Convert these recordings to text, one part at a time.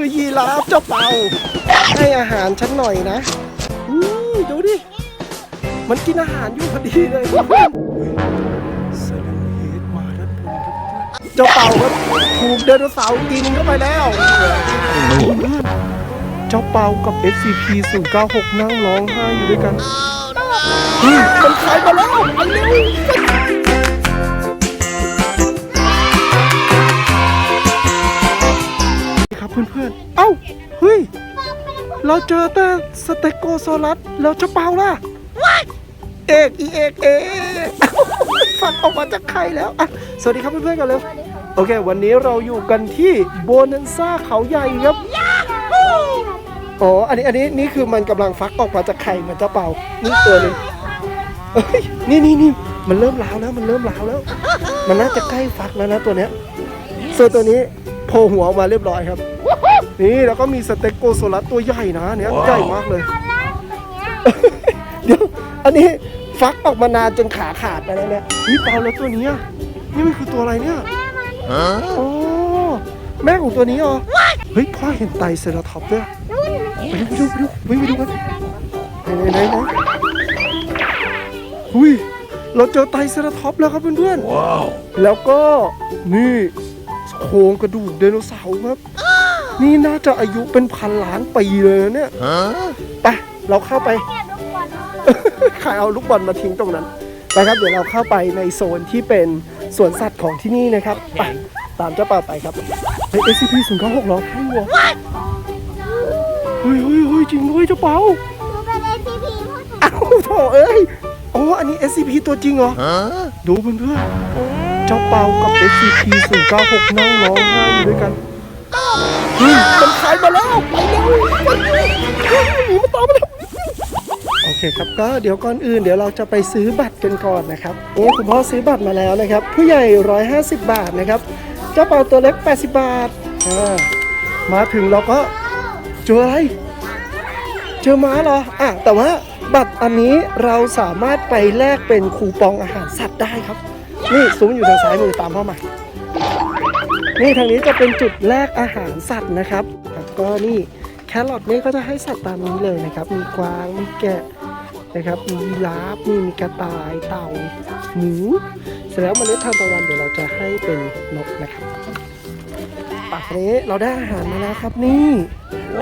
คือยีราฟเจ้าเป่า ให้อาหารฉันหน่อยนะอืดูดิ มันกินอาหารอยู่พอดีเลยเซเลนเฮดมาด้านบนครับเจ้าเป่าครับถูกไดโนเสาร์กินเข้าไปแล้ว เจ้าเป่ากับ SCP 096นั่งร้องไห้อยู่ด้วยกัน มันขายมาแล้วไปเร็ว ครับเพื่อนๆ เอ้า เฮ้ย เราเจอแต่สเต็กโกโซลัสแล้วเจะเปล่าล่ะ เอกอีเอกเอกเอ้าฟังออกมาจากใครแล้วอะสวัสดีครับเพื่อนๆกันเร็วโอเค วันนี้เราอยู่กันที่โบนันซ่าเขาใหญ่ครับ อ๋อ อันนี้อันนี้นี่คือมันกำลังฟักออกมาจากไข่เหมือนเจ้าเป่านี่ตัวหนึงเอ้ยนี่นี่นี่มันเริ่มล้าวแล้วมันเริ่มล้าวแล้ว มันน่าจะใกล้ฟักแล้วนะตัวเนี้ยส่วนตัวนี้ โผล่หัวออกมาเรียบร้อยครับ นี่แล้วก็มีสเต็กโกโซลัสตัวใหญ่นะเนี่ยใหญ่มากเลย เดี๋ยว อันนี้ฟักออกมานานจนขาขาดไปแล้วเนี่ยนี่เปล่าแล้วตัวเนี้ยนี่มันคือตัวอะไรเนี่ยโอ้แม่ของตัวนี้เหรอเฮ้ยพ่อเห็นไตรเซราท็อปส์ด้วยไปดูไปดูไปดูไปดูกันไหนไหนไหนไหนหุยเราเจอไตรเซราท็อปส์แล้วครับเพื่อนๆแล้วก็นี่ โครงกระดูกไดโนเสาร์ครับ นี่น่าจะอายุเป็นพันล้านปีเลยนะเนี่ยไปเราเข้าไปใครเอาลูกบอลมาทิ้งตรงนั้นไปครับเดี๋ยวเราเข้าไปในโซนที่เป็นสวนสัตว์ของที่นี่นะครับไปตามเจ้าเป่าไปครับเฮ้ย SCP 0 9 6ร้องให้วัวเฮ้ยเฮ้ยเฮ้ยจริงด้วยเจ้าเป่าหนูเป็น SCP พูดถึงอ้าวโถเอ้ยอ๋ออันนี้ SCP ตัวจริงเหรอ ดูเพื่อนๆ เจ้าเป่ากับ SCP 0 9 6 นั่งร้องไห้อยู่ด้วยกันเฮ้ยมันขายมาแล้วไปเร็วไปเร็วเฮ้ยหนีมาตามมาแล้วโอเคครับก็เดี๋ยวก่อนอื่นเดี๋ยวเราจะไปซื้อบัตรกันก่อนนะครับนี่คุณพ่อซื้อบัตรมาแล้วนะครับ ผู้ใหญ่ 150 บาทนะครับ เจ้าเป่าตัวเล็ก 80 บาทอ่ามาถึงเราก็เจออะไรเจอม้าเหรออะแต่ว่าบัตรอันนี้เราสามารถไปแลกเป็นคูปองอาหารสัตว์ได้ครับ นี่ซุ้มอยู่ทางซ้ายมือตามพ่อมา นี่ทางนี้จะเป็นจุดแลกอาหารสัตว์นะครับครับก็นี่แครอทนี่ก็จะให้สัตว์ตามนี้เลยนะครับ มีกวาง มีแกะนะครับ มียีราฟนี่มีกระต่าย เต่า หมู เสร็จแล้วเมล็ดทานตะวันเดี๋ยวเราจะให้เป็นนกนะครับปากนี้เราได้อาหารมาแล้วครับนี่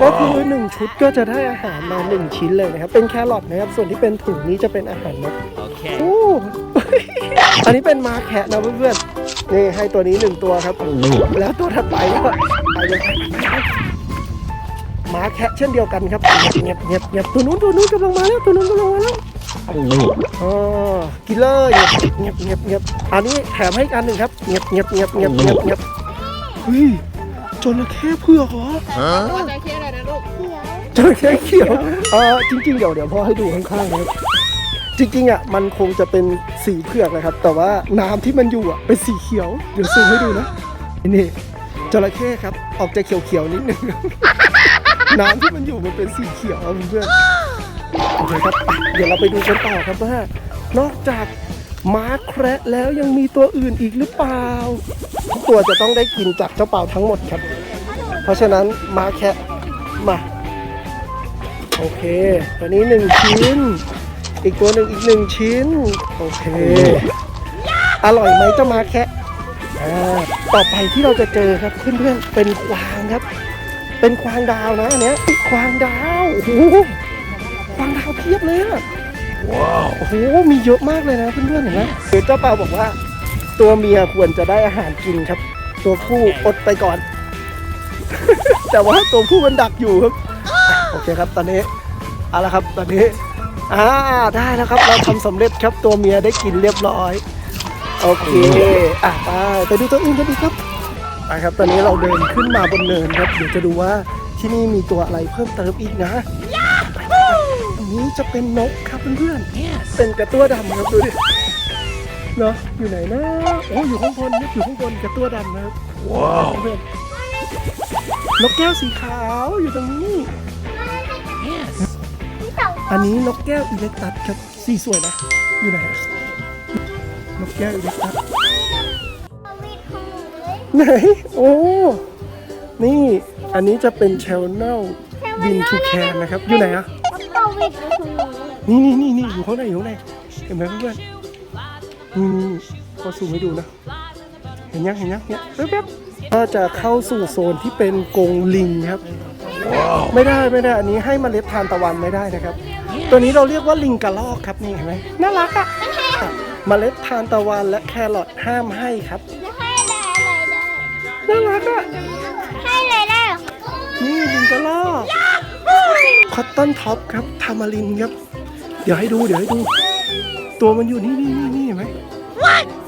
ก็คือหนึ่งชุดก็จะได้อาหารมาหนึ่งชิ้นเลยนะครับ เป็นแครอทนะครับ ส่วนที่เป็นถุงนี้จะเป็นอาหารนกโอ้ อันนี้เป็นมาแคะนะเพื่อนๆ นี่ให้ตัวนี้หนึ่งตัวครับ แล้วตัวถัดไปก็ไปเลยหมาแคะเช่นเดียวกันครับเงียบเงียบเงียบตัวนู้นตัวนู้นกำลังมาแล้วตัวนู้นกำลังมาแล้วอ๋อกินเลยเงียบเงียบเงียบอันนี้แถมให้อีกอันหนึ่งครับเงียบเงียบเงียบเงียบเงียบเงียบเฮ้ยจระเข้เผือกเหรอเขียวจระเข้เขียวเออจริงๆเดี๋ยวเดี๋ยวพ่อให้ดูข้างๆนะครับ จริงๆอะมันคงจะเป็นสีเผือกนะครับ แต่ว่าน้ำที่มันอยู่อะเป็นสีเขียวเดี๋ยวซูมให้ดูนะนี่จระเข้ครับออกจะเขียวๆนิดนึงน้ำที่มันอยู่มันเป็นสีเขียวเพื่อนโอเคครับเดี๋ยวเราไปดูกันต่อครับว่านอกจากม้าแคระแล้วยังมีตัวอื่นอีกหรือเปล่าทุกตัวจะต้องได้กินจากเจ้าเป่าทั้งหมดครับ เพราะฉะนั้นม้าแคระมาโอเคตัวนี้หนึ่งชิ้น อีกตัวหนึ่งอีกหนึ่งชิ้น โอเค อร่อยไหมเจ้ามาแคะอ่าต่อไปที่เราจะเจอครับเพื่อนๆเป็นควางครับ เป็นควางดาวนะอันเนี้ยควางดาวโอ้โหควางดาวเพียบเลยอะว้าวโอ้โหมีเยอะมากเลยนะเพื่อนๆเห็นไหมเดี๋ยวเจ้าเปาบอกว่า ตัวเมียควรจะได้อาหารกินครับ ตัวผู้อดไปก่อน แต่ว่าตัวผู้มันดักอยู่ครับโอเคครับตอนนี้เอาละครับตอนนี้ อ่าได้แล้วครับ เราทำสำเร็จครับตัวเมียได้กินเรียบร้อย โอเคอะไปไปดูตัวอื่นกันดีครับไปครับ ตอนนี้เราเดินขึ้นมาบนเนินครับ เดี๋ยวจะดูว่าที่นี่มีตัวอะไรเพิ่มเติมอีกนะไปไปอันนี้จะเป็นนกครับเพื่อนๆเป็นกระตั้วดำครับดูดิเนาะอยู่ไหนนะโอ้อยู่ข้างบนนี่อยู่ข้างบนกระตั้วดำนะครับว้าวเพื่อนนกแก้วสีขาวอยู่ตรงนี้ที่เต่า อันนี้นกแก้วอิเล็กตัสครับสีสวยนะ อยู่ไหนอะนกแก้วอิเล็กตัสไหน โอ้ นี่อันนี้จะเป็น channel บินทูแคนนะครับ อยู่ไหนอะโควิดอยู่ตรงนี้นี่นี่นี่นี่อยู่ข้างในอยู่ข้างในเห็นไหมเพื่อนๆนี่นี่ก็ซูมให้ดูนะ เห็นยังเห็นยังเนี่ยแป๊บๆก็จะเข้าสู่โซนที่เป็นกรงลิงครับ ไม่ได้ไม่ได้ อันนี้ให้เมล็ดทานตะวันไม่ได้นะครับ ตัวนี้เราเรียกว่าลิงกระลอกครับนี่เห็นไหมน่ารักอะอะเมล็ดทานตะวันและแครอทห้ามให้ครับจะให้ได้อะไรได้น่ารักอะให้อะไรได้เหรอนี่ลิงกระลอกคอตตอนท็อปครับทามารินครับ เดี๋ยวให้ดูเดี๋ยวให้ดู ตัวมันอยู่นี่นี่นี่นี่เห็นไหม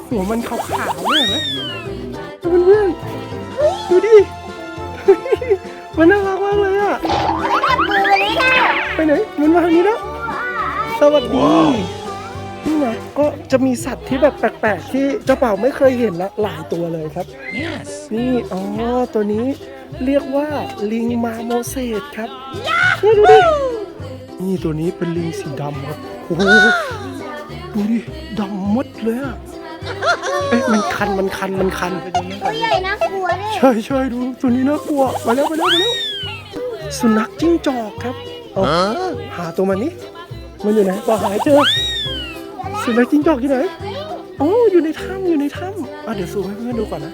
หัวมันขาวๆเนี่ยเห็นไหมเพื่อนๆดูดิมันน่ารักมากเลยอะจับมือวันนี้ ได้เหรอไปไหนมันมาทางนี้แล้วสวัสดี นี่ไงก็จะมีสัตว์ที่แบบแปลกๆ ที่เจ้าเป่าไม่เคยเห็นละหลายตัวเลยครับ นี่อ๋อตัวนี้เรียกว่าลิงมาโมเสสครับนี่ดูดินี่ตัวนี้เป็นลิงสีดำครับโอ้โหดูดิดำมดเลยอะเอ๊ะมันคันมันคันมันคันตัวใหญ่นะกลัวเลยใช่ใช่ดูตัวนี้น่ากลัวมาแล้วมาแล้วมาแล้วสุนัขจิ้งจอกครับ เอาหาตัวมันนี้มันอยู่ไหนบอกหาให้เจอสุนัขจิ้งจอกอยู่ไหนอ๋ออยู่ในถ้ำอยู่ในถ้ำอะเดี๋ยวซูมให้เพื่อนดูก่อนนะ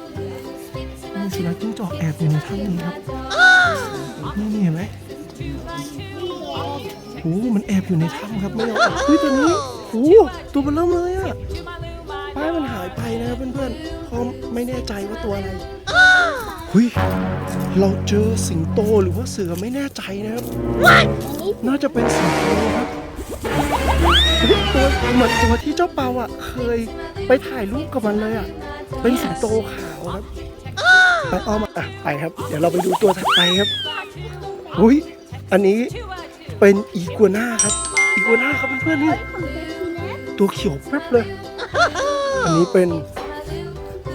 นี่สุนัขจิ้งจอกแอบอยู่ในถ้ำนี้ครับนี่นี่เห็นไหมโอ้มันแอบอยู่ในถ้ำครับไม่ยอมออกเฮ้ยตัวนี้โอ้ตัวมันเริ่มเลยอะป้ายมันหายไปนะครับเพื่อนๆเพราะไม่แน่ใจว่าตัวอะไร เฮ้ยเราเจอสิงโตหรือว่าเสือไม่แน่ใจนะครับ น่าจะเป็นสิงโตครับเฮ้ยตัวเหมือนตัวที่เจ้าเปาอะ เคยไปถ่ายรูปกับมันเลยอะ เป็นสิงโตขาวครับไปอ้อมมาอะไปครับ เดี๋ยวเราไปดูตัวถัดไปครับอุ้ยอันนี้เป็นอีกัวน่าครับ อีกัวน่าครับเพื่อนๆนี่ตัวเขียวแป๊บเลย อันนี้เป็น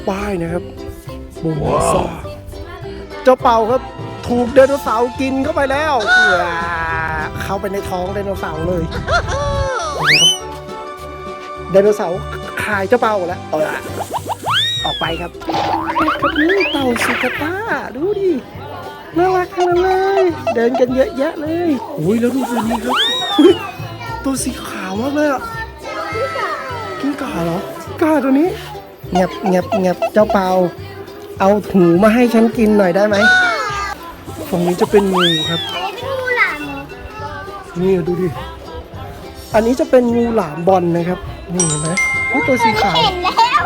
ป้ายนะครับโบนัสซ่า เจ้าเป่าครับถูกไดโนเสาร์กินเข้าไปแล้วว้าเข้าไปในท้องไดโนเสาร์เลยนะครับไดโนเสาร์คายเจ้าเป่าแล้วเออออกไปครับครับนี่เต่าสุกาต้าดูดิน่ารักทั้งนั้นเลย เดินกันเยอะแยะเลยโอ้ยแล้วดูตัวนี้ครับอุ๊ยตัวสีขาวมากเลยอะกิ้งก่าเหรอกิ้งก่าตัวนี้เงียบเงียบเงียบเจ้าเปา เอาถูมาให้ฉันกินหน่อยได้ไหมฝั่งนี้จะเป็นงูครับ อันนี้เป็นงูหลามเหรอนี่ดูดิ อันนี้จะเป็นงูหลามบอลนะครับ นี่เห็นไหมโอ้ยตัวสีขาว เห็นแล้ว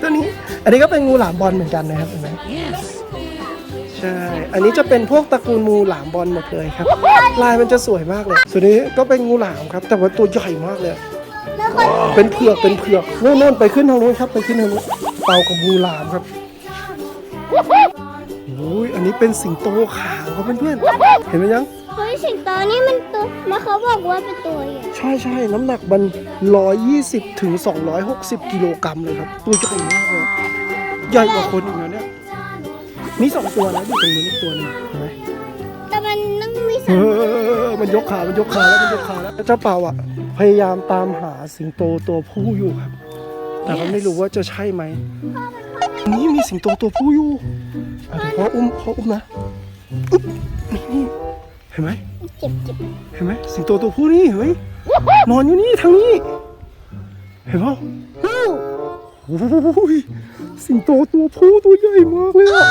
ตัวนี้ อันนี้ก็เป็นงูหลามบอลเหมือนกันนะครับเห็นไหมใช่ อันนี้จะเป็นพวกตระกูลงูหลามบอลหมดเลยครับ ลายมันจะสวยมากเลย ส่วนนี้ก็เป็นงูหลามครับ แต่ว่าตัวใหญ่มากเลย แล้วคนเป็นเผือก เป็นเผือกโน่นๆไปขึ้นทางนู้นครับ ไปขึ้นทางนู้นเต่ากับงูหลามครับ โอ้ยอันนี้เป็นสิงโตขาวครับเพื่อนๆ เห็นไหมยัง เฮ้ยสิงโตนี่มันตัวมาเขาบอกว่าเป็นตัวใหญ่ใช่ใช่น้ำหนักมัน 120ถึง260 กิโลกรัมเลยครับ ตัวใหญ่มากเลยใหญ่กว่าคนอีกนะเนี่ย มีสองตัวนะอยู่ตรงนู้นอีกตัวหนึงเห็นไหมแต่มันต้องมีสเอามอมันยกขา มันยกขาแล้ว มันยกขาแล้วเจ้าเป่าอะ พยายามตามหาสิงโตตัวผู้อยู่ครับ แต่ก็ไม่รู้ว่าจะใช่ไหมนี่ มีสิงโตตัวผู้อยู่อะเดี๋ยวพ่ออุ้มพ่ออุ้มนะอึ๊บนี่นี่เห็นไหมเจ็บเจ็บเห็นไหมสิงโตตัวผู้นี่เห็นไหมนอนอยู่นี่ทางนี้ เห็นเปล่าโอ้ยสิงโตตัวผู้ตัวใหญ่มากเลยอะ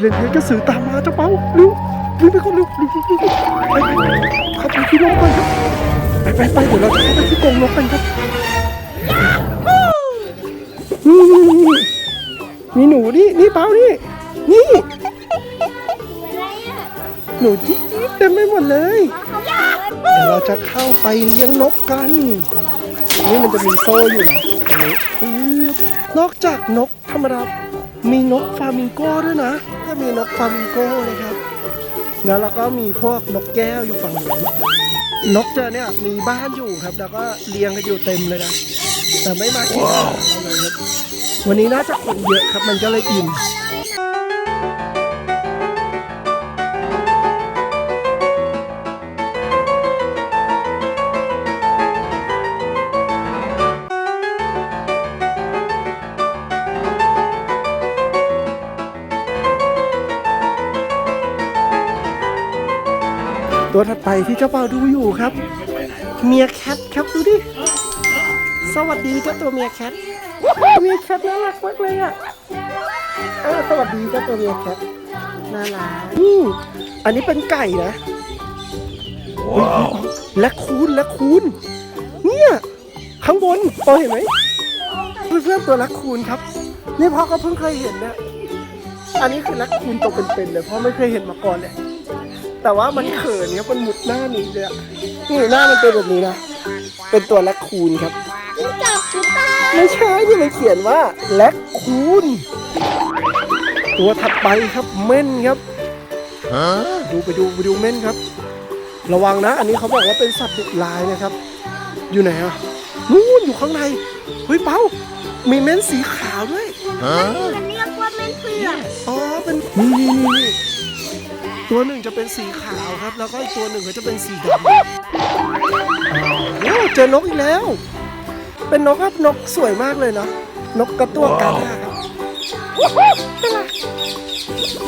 เล่นเทนกระสือตามมาเจ้าเป้าเร็ววิ่งไปก่อนเร็วเร็วเร็วเร็วไปเข้าไปที่โรงกันครับไปไปไปเดี๋ยวเราจะเข้าไปที่กรงนกกันครับนี่ มีหนูนี่นี่เป้านี่ นี่ หนูจิ๊ดจิ๊ดเต็มไปหมดเลยเดี๋ยวเราจะเข้าไปเลี้ยงนกกัน นี่มันจะมีโซ่อยู่นะตรงนี้อือนอกจากนกธรรมดามีนกฟามิงโก้ด้วยนะก็มีนกฟามิงโก้นะครับแล้วก็มีพวกนกแก้วอยู่ฝั่งนู้นนกเจอเนี่ยมีบ้านอยู่ครับ แล้วก็เลี้ยงกันอยู่เต็มเลยนะ แต่ไม่มากินอาหารเราเลย วันนี้น่าจะคนเยอะครับมันก็เลยอิ่มตัวถัดไปที่เจ้าเป่าดูอยู่ครับ เมียแคทครับดูดิ สวัสดีเจ้าตัวเมียแคท เมียแคทน่ารักมากเลยอะเออสวัสดีเจ้าตัวเมียแคทน่ารักอืมอันนี้เป็นไก่นะอุ๊ยและคูนและคูนเนี่ยข้างบนพอเห็นไหมเพื่อนๆตัวลักคูนครับ นี่พ่อก็เพิ่งเคยเห็นนะอันนี้คือลักคูนตัวเป็นๆเลยพ่อไม่เคยเห็นมาก่อนเลย แต่ว่ามันเขินเนี่ยมันหมุดหน้าหนีเลยอะนี่หน้ามันเป็นแบบนี้นะเป็นตัวลักคูนครับจิ้งจอกหรือเปล่า ไม่ใช่ที่มันเขียนว่าแลคคูนตัวถัดไปครับเม่นครับดูไปดูไปดูเม่นครับ ระวังนะ อันนี้เขาบอกว่าเป็นสัตว์ดุร้ายนะครับ อยู่ไหนอะนู่นอยู่ข้างในเฮ้ยเป้ามีเม่นสีขาวด้วยมันเรียกว่าแม่นเผือกอ๋อเป็นนี่นี่นี่นี่ตัวหนึ่งจะเป็นสีขาวครับ แล้วก็อีกตัวหนึ่งก็จะเป็นสีดำโอ้เจอนกอีกแล้ว เป็นนกครับนกสวยมากเลยเนาะนกกระตั้วกาหน้าครับ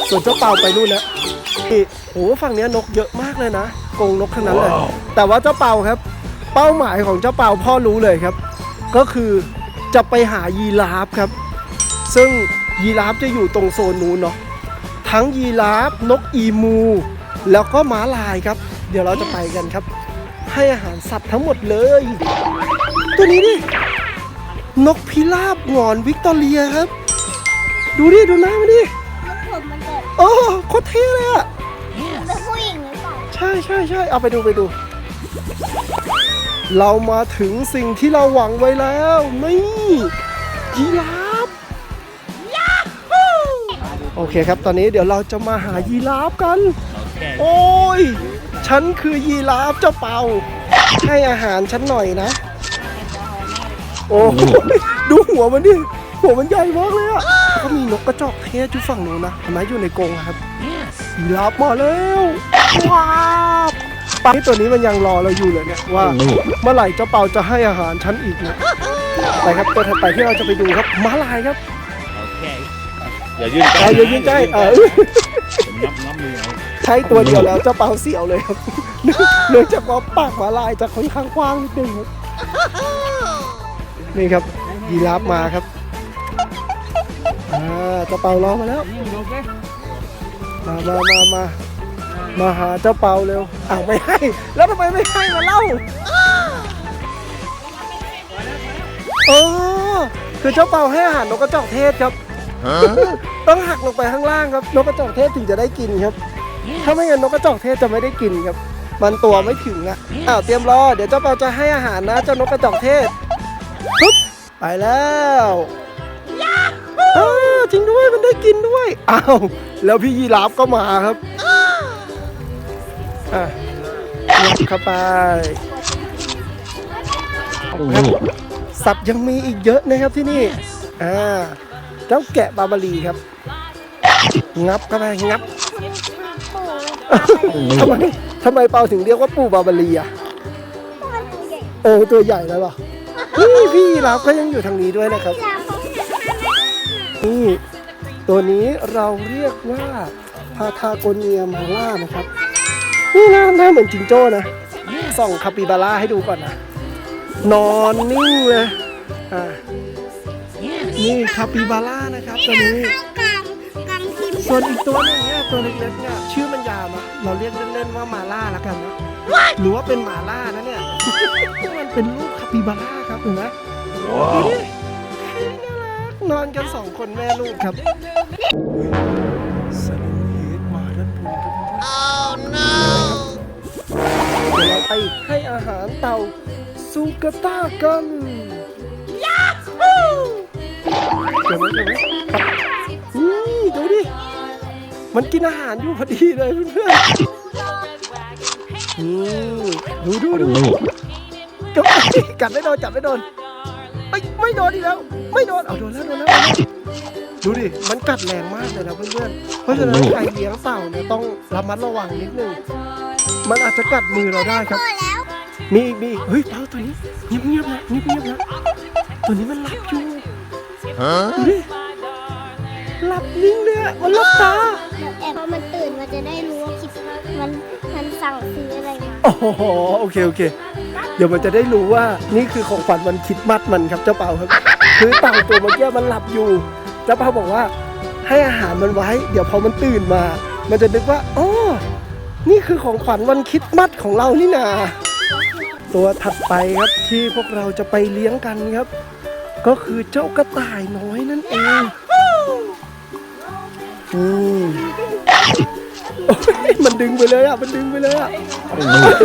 ส่วนเจ้าเป่าไปนู่นนะนี่โอ้ฝั่งเนี้ยนกเยอะมากเลยนะกรงนกทั้งนั้นเลย แต่ว่าเจ้าเป่าครับ เป้าหมายของเจ้าเป่าพ่อรู้เลยครับ ก็คือจะไปหายีราฟครับ ซึ่งยีราฟจะอยู่ตรงโซนนู้นเนาะทั้งยีราฟนกอีมู แล้วก็ม้าลายครับ เดี๋ยวเราจะไปกันครับ ให้อาหารสัตว์ทั้งหมดเลย ตัวนี้ดิ นกพิราบหงอนวิกตอเรียครับ ดูดิ ดูหน้ามันดิแล้วผมมันจะโอ้โคตรเท่เลยอะเป็นผู้หญิงหรือเปล่าใช่ใช่ใช่เอาไปดูไปดู เรามาถึงสิ่งที่เราหวังไว้แล้ว นี่ยีราฟโอเคครับ ตอนนี้เดี๋ยวเราจะมาหายีราฟกัน โอ้ย ฉันคือยีราฟเจ้าเป่า ให้อาหารฉันหน่อยนะ โอ้ยดูหัวมันดิหัวมันใหญ่มากเลยอะก็มีนกกระจอกเทศอยู่ฝั่งนู้นนะเห็นไหมอยู่ในกรงอะครับยีราฟมาแล้วว้าวปลาที่ตัวนี้มันยังรอเราอยู่เลยเนี่ยว่าเมื่อไหร่เจ้าเปาจะให้อาหารฉันอีกเนี่ยไปครับตัวถัดไปที่เราจะไปดูครับม้าลายครับอย่ายื่นใกล้เอาอย่ายืนใกล้เออผมนับนับมือเอาใช้ตัวเดียวแล้วเจ้าเปาเสียวเลยครับเนื่องจากว่าปากม้าลายจะค่อนข้างกว้างนิดนึงครับ นี่ครับยีราฟมาครับอ่าเจ้าเปารอมาแล้วมามามามามาหาเจ้าเปาเร็วอ้าวไม่ให้ แล้วทำไมไม่ให้มาเล่าเออคือเจ้าเปาให้อาหารนกกระจอกเทศครับต้องหักลงไปข้างล่างครับ นกกระจอกเทศถึงจะได้กินครับ ถ้าไม่งั้นนกกระจอกเทศจะไม่ได้กินครับ มันตัวไม่ถึงอะอ้าวเตรียมรอ เดี๋ยวเจ้าเปาจะให้อาหารนะเจ้านกกระจอกเทศ ปุ๊บไปแล้วอ้าวจริงด้วยมันได้กินด้วยอ้าวแล้วพี่ยีราฟก็มาครับอะยัดเข้าไปครับสัตว์ยังมีอีกเยอะนะครับที่นี่อ่าเจ้าแกะบาบารีครับ งับเข้าไปงับปู่ทำไมทำไมเปาถึงเรียกว่าปูบาบารีอะมันตัวใหญ่เออตัวใหญ่แล้วเหรอ นี่พี่ยีราฟก็ยังอยู่ทางนี้ด้วยนะครับลาเขาให้นี่ตัวนี้เราเรียกว่าพาทาโกเนียมาล่านะครับ นี่หน้าหน้าเหมือนจิงโจ้นะส่องคาปิบาร่าให้ดูก่อนนะ นอนนิ่งเลยอ่านี่คาปิบาร่านะครับตัวนี้เข้ากลางกลางทีมส่วนอีกตัวหนึงเนี่ยตัวเล็กๆเนี่ยชื่อมันยาวนะเราเรียกเล่นๆว่ามาล่าแล้วกันนะ หรือว่าเป็นหมาล่านะเนี่ย มันเป็นลูกคาปิบาร่าครับเห็นไหมดูดิน่ารักนอนกันสองคนแม่ลูกครับสลิมเฮดมาด้านบนกันเดี๋ยวเราไปให้อาหารเต่าซูกาต้ากันยาฮูเดี๋ยวไหมเดี๋ยวไหมนี่ดูดิ มันกินอาหารอยู่พอดีเลยเพื่อนๆนี่ ดูดูดูจับกัดไม่โดนจับไม่โดนไม่ไม่โดนอีกแล้ว ไม่โดนเอาโดนแล้วโดนแล้วโดนแล้วดูดิ มันกัดแรงมากเลยนะเพื่อนๆ เพราะฉะนั้นใครเลี้ยงเต่าเนี่ยต้องระมัดระวังนิดนึง มันอาจจะกัดมือเราได้ครับพอแล้วมีอีกมีอีกเฮ้ยเต่าตัวนี้เงียบเงียบๆนะเงียบเงียบๆนะตัวนี้มันหลับอยู่ดูดิหลับนิ่งเลยอะมันหลับตาแอบพอมันตื่นมันจะได้รู้ว่าคิดมันมัน สั่งซื้ออะไรมาโอ้โหโอเคโอเค เดี๋ยวมันจะได้รู้ว่านี่คือของขวัญวันคริดมัดมันครับเจ้าเปาครับ คือเต่าตัวเมื่อกี้มันหลับอยู่ เจ้าเปาบอกว่า ให้อาหารมันไว้ เดี๋ยวพอมันตื่นมา มันจะนึกว่าอ๋อนี่คือของขวัญวันคริดมัดของเรานี่นาตัวถัดไปครับที่พวกเราจะไปเลี้ยงกันครับ ก็คือเจ้ากระต่ายน้อยนั่นเองอืม มันดึงไปเลยอะ มันดึงไปเลยอะ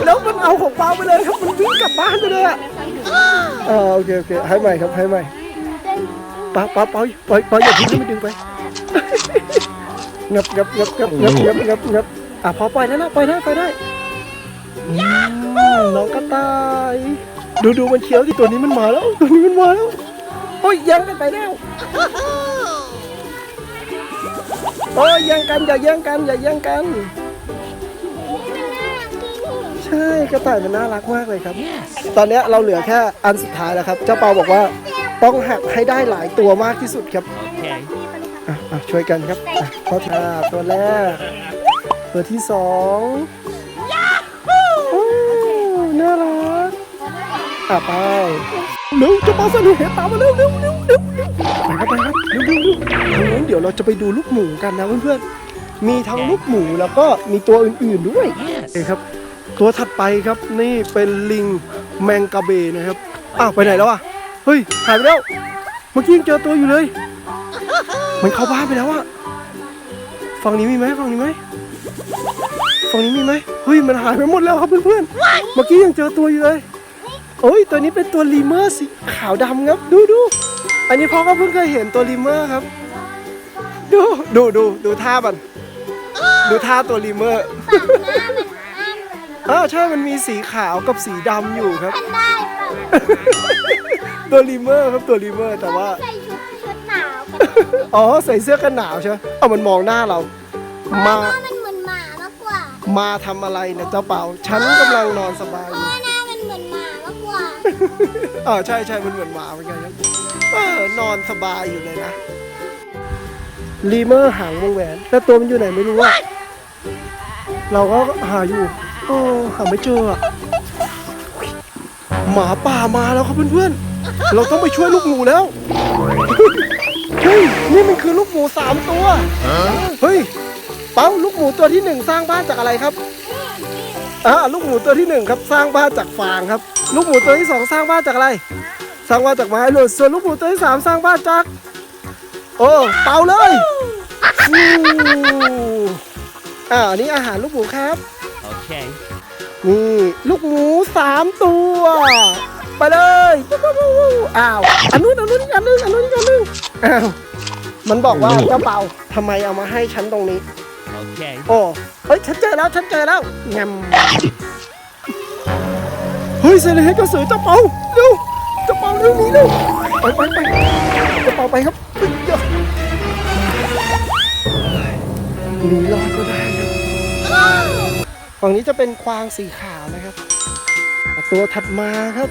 แล้วมันเอาของเปาไปเลยครับ มันวิ่งกลับบ้านไปเลยอะเออโอเคโอเค ให้ใหม่ครับ ให้ใหม่ปาปาปาปาปาอย่าทิ้งให้มันดึงไปงับงับงับงับงับงับงับงับอะพอปล่อยแล้วนะปล่อยได้ปล่อยได้น้องกระต่าย ดูดูมันเคี้ยวที่ตัวนี้มันมาแล้ว ตัวนี้มันมาแล้ว โอ้ยย่งกันไปแล้ว โอ้ยแย่งกันอย่าแย่งกันอย่าแย่งกัน ใช่กระต่ายมันน่ารักมากเลยครับ ตอนนี้เราเหลือแค่อันสุดท้ายแล้วครับ เจ้าเปาบอกว่าต้องหักให้ได้หลายตัวมากที่สุดครับโอเคอะอะช่วยกันครับอะเข้าท่าตัวแรก ตัวที่สองโอ้น่ารักอะไปเร็วเจะปาสนุกเห็นตามมาเร็วเร็วเร็วเร็วเร็วไปครับไปครับ เร็วเร็วเร็วทางนู้นเดี๋ยวเราจะไปดูลูกหมูกันนะเพื่อนๆ มีทั้งลูกหมูแล้วก็มีตัวอื่นๆด้วยโอเคครับ ตัวถัดไปครับนี่เป็นลิงแมงกะเบนะครับ อ้าวไปไหนแล้วอะ เฮ้ยหายไปแล้ว เมื่อกี้ยังเจอตัวอยู่เลย มันเข้าบ้านไปแล้วอะฝั่งนี้มีไหมฝั่งนี้ไหมฝั่งนี้มีไหมเฮ้ยมันหายไปหมดแล้วครับเพื่อนๆ เมื่อกี้ยังเจอตัวอยู่เลยโอ้ยตัวนี้เป็นตัวลีเมอร์สีขาวดำครับ ดูดู อันนี้พ่อก็เพิ่งเคยเห็นตัวลีเมอร์ครับ ดูดูดูดูท่ามันดูท่าตัวลีเมอร์อ้าวใช่มันมีสีขาวกับสีดำอยู่ครับได้เปล่าตัวลีเมอร์ครับตัวลีเมอร์แต่ว่า ใส่ชุดชุดหนาวกันอ๋อใส่เสื้อกันหนาวใช่ไหมเอามันมองหน้าเรามาเพราะว่ามันเหมือนหมามากกว่ามาทำอะไรนะเจ้าเป่าฉันกำลังนอนสบายเพอราะยู่ว่าหน้ามันเหมือนหมามากกว่าอ๋อใช่ใช่มันเหมือนหมาเหมือนกันครับ เออนอนสบายอยู่เลยนะลีเมอร์หางวงแหวนแต่ตัวมันอยู่ไหนไม่รู้ว่าเราก็หาอยู่โอ้หาไม่เจออะหมาป่ามาแล้วครับเพื่อนๆ เราต้องไปช่วยลูกหมูแล้ว เฮ้ย นี่มันคือลูกหมูสามตัว เฮ้ย เป้าลูกหมูตัวที่หนึ่งสร้างบ้านจากอะไรครับอ่าลูกหมูตัวที่หนึ่งครับสร้างบ้านจากฟางครับ ลูกหมูตัวที่สองสร้างบ้านจากอะไร สร้างบ้านจากไม้เลยส่วนลูกหมูตัวที่สามสร้างบ้านจาก โอ้เป่าเลยฟูอ่าอันนี้อาหารลูกหมูครับโอเคนี่ลูกหมูสามตัว ไปเลยปุ๊บปุ๊บปุ๊บปุ๊บอ้าวอันนู้นอันนู้นอีกอันนึงอันนู้นอีกอันนึงอ้าวมันบอกว่าเจ้าเป่าทำไมเอามาให้ฉันตรงนี้โอเคโอ้เฮ้ยฉันเจอแล้วฉันเจอแล้วงมเฮ้ยเซเลเฮกระสือเจ้าเปาเร็ว เร็วหนีเร็วไปไปไปเจ้าเปาไปครับเยเดี๋ยวหนีรอดก็ได้ครับฝั่งนี้จะเป็นควางสีขาวนะครับ ตัวถัดมาครับ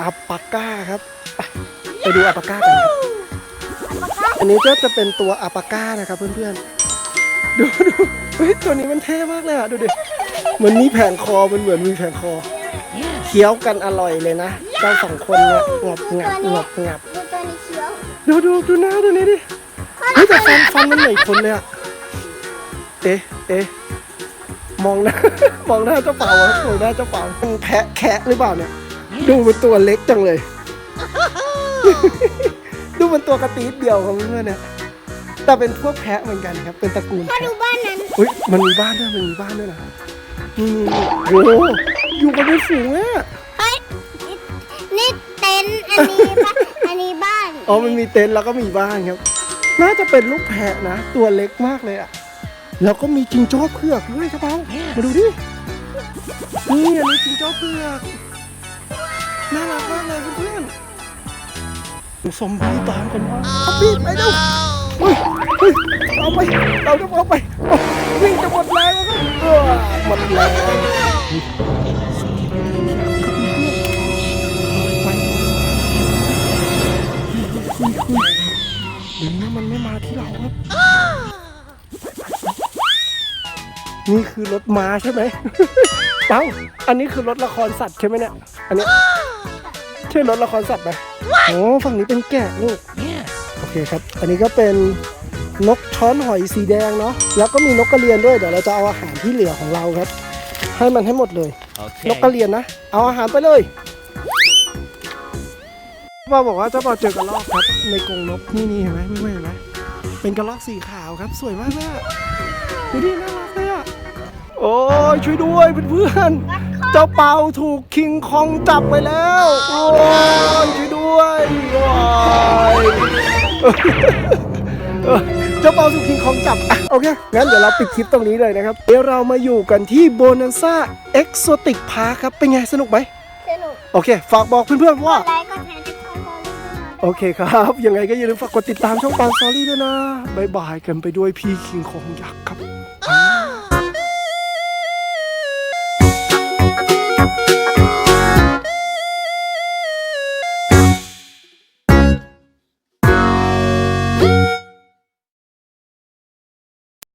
อัปปาก้าครับไปดูอัปปาก้ากันครับอันนี้ก็จะเป็นตัวอัปปาก้านะครับเพื่อนๆ ดูดูเฮ้ยตัวนี้มันเท่มากเลยอะดูดิมือนมีแผงคอมันเหมือนมีแผงคอ คี้ยวกันอร่อยเลยนะเจ้าสองคนเนี่ยงับงับงับงับดูตัวนี้เคี้ยวดูดูดูหน้าดูนี่ดิเฮ้ยแต่ฟันฟันมันเหมือนคนเลยอะเอ๊ะเอ๊ะมองหน้า มองหน้าเจ้าเป่าอะมองหน้าเจ้าเป่ามันแพะแคะหรือเปล่าเนี่ย ดูมันตัวเล็กจังเลย ดูมันตัวกระตีดเดียวครับเพื่อนๆเนี่ยแต่เป็นพวกแพะเหมือนกันครับ เป็นตระกูลถ้าแพะดูบ้านนั้นอุ้ยมันมีบ้านด้วยมันมีบ้านด้วยนะนี่นี่โอ้โห อยู่กันเป็นฝูงอะเฮ้ยนี่เต็นท์อันนี้ปะอันนี้บ้านอ๋อมันมีเต็นท์แล้วก็มีบ้านครับ น่าจะเป็นลูกแพะนะ ตัวเล็กมากเลยอะแล้วก็มีจิงโจ้เผือกด้วยครับเปามาดูดินี่อันนี้จิงโจ้เผือกน่ารักมากเลยเพื่อนๆซอมบี้ตามกันมาเอาปีดไปเร็ว เฮ้ยเฮ้ยเอาไปเราต้องเอาไปวิ่งจะหมดแรงแล้วครับเออหมดแรงไปดี๋ยวนี้มันไม่มาที่เราครับ นี่คือรถม้าใช่ไหมเอ้าอันนี้คือรถละครสัตว์ใช่ไหมเนี่ย อันนี้ใช่รถละครสัตว์ไหมโอ้ฝั่งนี้เป็นแกะลูก เคครับ อันนี้ก็เป็นนกช้อนหอยสีแดงเนาะ แล้วก็มีนกกระเรียนด้วย เดี๋ยวเราจะเอาอาหารที่เหลือของเราครับ ให้มันให้หมดเลยโอเคนกกระเรียนนะ เอาอาหารไปเลยป้าบอกว่าเจ้าบ่าวเจอกระรอกครับในกรงนก นี่นี่เห็นไหมไม่เห็นไหมเป็นกระรอกสีขาวครับ สวยมากเลยอะดูดิน่ารักเลยอะโอ้ยช่วยด้วยเพื่อนๆ เจ้าเปาถูกคิงคองจับไปแล้ว โอ้ยช่วยด้วยว้าย เจ้าเปาสุกคิงของจับอะโอเค งั้นเดี๋ยวเราปิดคลิปตรงนี้เลยนะครับ เดี๋ยวเรามาอยู่กันที่โบนันซ่าเอ็กโซติกพาร์คครับ เป็นไงสนุกไหมสนุก โอเค ฝากบอกเพื่อนๆว่า ไลค์กดแชร์ติดตามเราด้วยนะ โอเคครับ ยังไงก็อย่าลืมฝากกดติดตามช่องปางซอรี่ด้วยนะบายบายกันไปด้วยพี่คิงของยักษ์ครับ